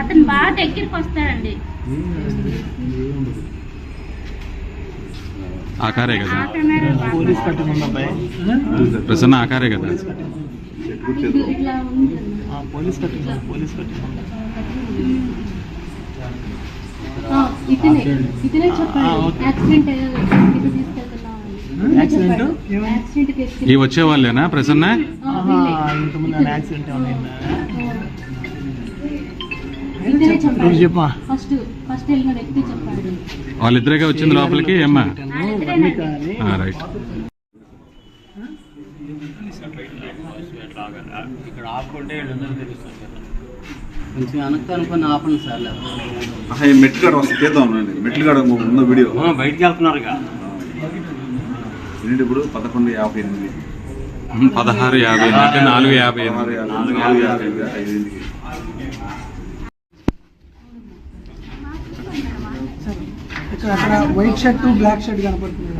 అతను బాగా దగ్గరికి వస్తాడండి. ఆకారే కదా? ప్రసన్న ఆకారే కదా? పోలీస్ కట్టుకున్న పోలీస్ ఆ, ఇతనే. ఇతనే ఓకే. యాక్సిడెంట్ అయ్యేది ఇటు తీసుకెళ్తున్నామని యాక్సిడెంట్ యాక్సిడెంట్ కేసు ఈ వచ్చే వాళ్ళేనా ప్రసన్న వాళ్ళిద్దరేగా వచ్చింది లోపలికి ఏమ్మా? రైట్ ఇక్కడ ఆపుకుంటే ఏడున్నర తెలుస్తుంది కదా కొంచెం వెనక్కి అనుకుని ఆపండి సార్. మెట్లు కాడ వస్తే తీద్దాం. మెట్లు కాడ ఉన్న వీడియో. బయటికి వెళ్తున్నారుగా. ఇప్పుడు పదకొండు యాభై ఎనిమిది. పదహారు యాభై ఎనిమిది అంటే నాలుగు యాభై ఎనిమిది. నాలుగు యాభై ఎనిమిది, ఐదింటికి ఇక్కడ అక్కడ వైట్ షర్ట్ బ్లాక్ షర్ట్ కనపడుతుంది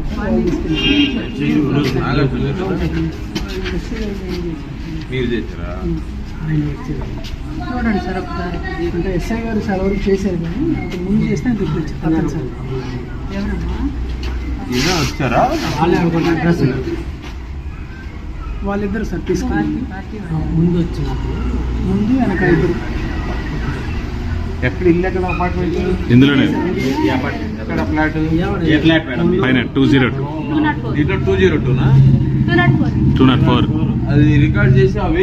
సార్. చూడండి సార్ ఒకసారి. అంటే ఎస్ఐ గారు చాలా వరకు చేశారు కానీ ముందు చేస్తే ఆయన తెప్పించారు అతను వచ్చారా? వాళ్ళిద్దరు సార్ తీసుకెళ్ళి. ముందు వచ్చినప్పుడు ముందు వెనక ఇద్దరు ఎక్కడ ఇల్లు ఎక్కడ అపార్ట్మెంట్ ఇందులోనే. ఎక్కడ ఫ్లాట్ ఏ ఫ్లాట్ మేడం పైన టూ జీరో టూ టూ దీంట్లో zero టూనా two nought four two nought four అది రికార్డ్ చేసి అవి